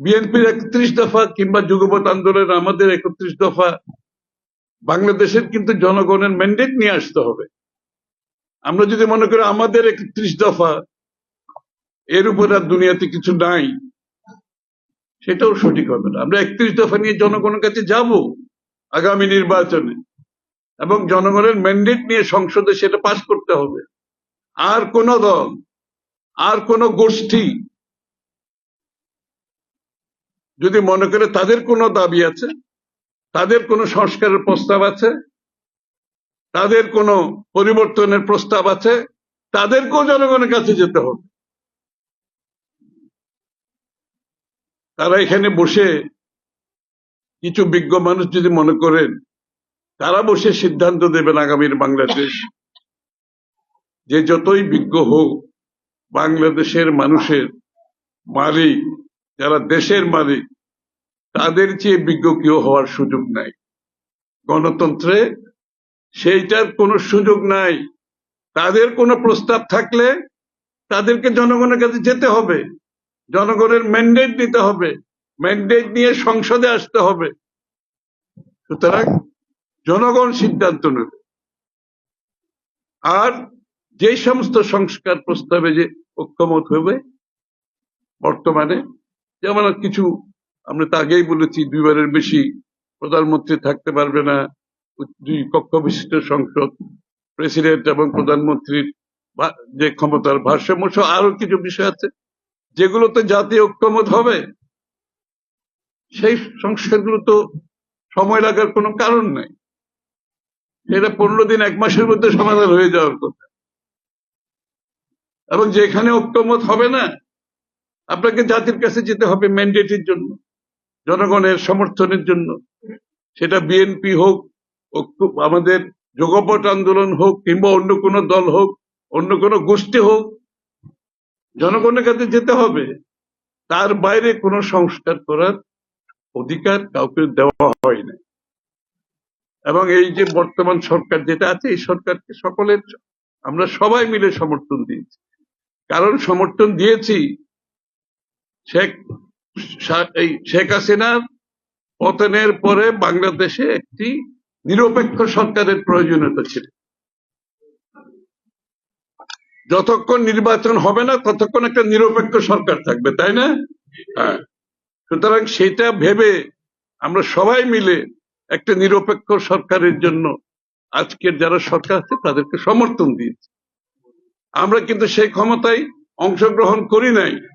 বিএনপির একত্রিশ দফা কিংবা যুগপৎ আন্দোলনের আমাদের একত্রিশ দফা, বাংলাদেশের কিন্তু জনগণের ম্যান্ডেট নিয়ে আসতে হবে। আমরা যদি মনে করি আমাদের একত্রিশ দফা, এর উপর আর দুনিয়াতে কিছু নাই, সেটাও সঠিক হবে না। আমরা একত্রিশ দফা নিয়ে জনগণের কাছে যাব আগামী নির্বাচনে, এবং জনগণের ম্যান্ডেট নিয়ে সংসদে সেটা পাশ করতে হবে। আর কোন দল, আর কোন গোষ্ঠী যদি মনে করে তাদের কোনো দাবি আছে, তাদের কোনো সংস্কারের প্রস্তাব আছে, তাদের কোনো পরিবর্তনের প্রস্তাব আছে, তাদেরকেও জনগণের কাছে যেতে হবে। তারা এখানে বসে কিছু বিজ্ঞ মানুষ যদি মনে করেন, তারা বসে সিদ্ধান্ত দেবেন আগামীর বাংলাদেশ। যে যতই বিজ্ঞ হোক, বাংলাদেশের মানুষের মালিক, যারা দেশের মালিক তাদের চেয়ে বিজ্ঞ কেউ হওয়ার সুযোগ নাই। গণতন্ত্রে সেইটার কোনো সুযোগ নাই। তাদের কোনো প্রস্তাব থাকলে তাদেরকে জনগণের কাছে যেতে হবে। জনগণের ম্যান্ডেট নিতে হবে। ম্যান্ডেট নিয়ে সংসদে আসতে হবে। সুতরাং জনগণ সিদ্ধান্ত নেবে। আর যে সমস্ত সংস্কার প্রস্তাবে যে ঐক্যমত হবে, বর্তমানে যেমন কিছু আমরা তো আগেই বলেছি, দুইবারের বেশি প্রধানমন্ত্রী থাকতে পারবে না। দুই কক্ষ বিশিষ্ট সংসদ প্রেসিডেন্ট এবং প্রধানমন্ত্রীর যে ক্ষমতার ভারসাম্য সহ আরও কিছু বিষয় আছে। যেগুলোতে জাতীয় ঐক্যমত হবে। সেই সংস্কারগুলো তো সময় লাগার কোনো কারণ নাই। এটা পনেরো দিন, এক মাসের মধ্যে সমাধান হয়ে যাওয়ার কথা। এবং যেখানে ঐক্যমত হবে না, আপনাকে জাতির কাছে যেতে হবে ম্যান্ডেটের জন্য। জনগণের সমর্থনের জন্য। সেটা বিএনপি হোক আমাদের যোগপট আন্দোলন হোক, কিংবা অন্য কোনো দল হোক, অন্য কোনো গোষ্ঠী হোক, জনগণের কাছে যেতে হবে। তার বাইরে কোনো সংস্কার করার অধিকার কাউকে দেওয়া হয় না। এবং এই যে বর্তমান সরকার যেটা আছে, এই সরকারকে সকলের, আমরা সবাই মিলে সমর্থন দিয়েছি। কারণ সমর্থন দিয়েছি শেখ শেখ হাসিনার পতনের পরে বাংলাদেশে একটি নিরপেক্ষ সরকারের প্রয়োজনীয়তা ছিল। যতক্ষণ নির্বাচন হবে না, ততক্ষণ একটা নিরপেক্ষ সরকার থাকবে, তাই না? হ্যাঁ। সুতরাং সেটা ভেবে আমরা সবাই মিলে একটা নিরপেক্ষ সরকারের জন্য আজকের যারা সরকার আছে, তাদেরকে সমর্থন দিয়েছি। আমরা কিন্তু সেই ক্ষমতায় অংশগ্রহণ করি নাই।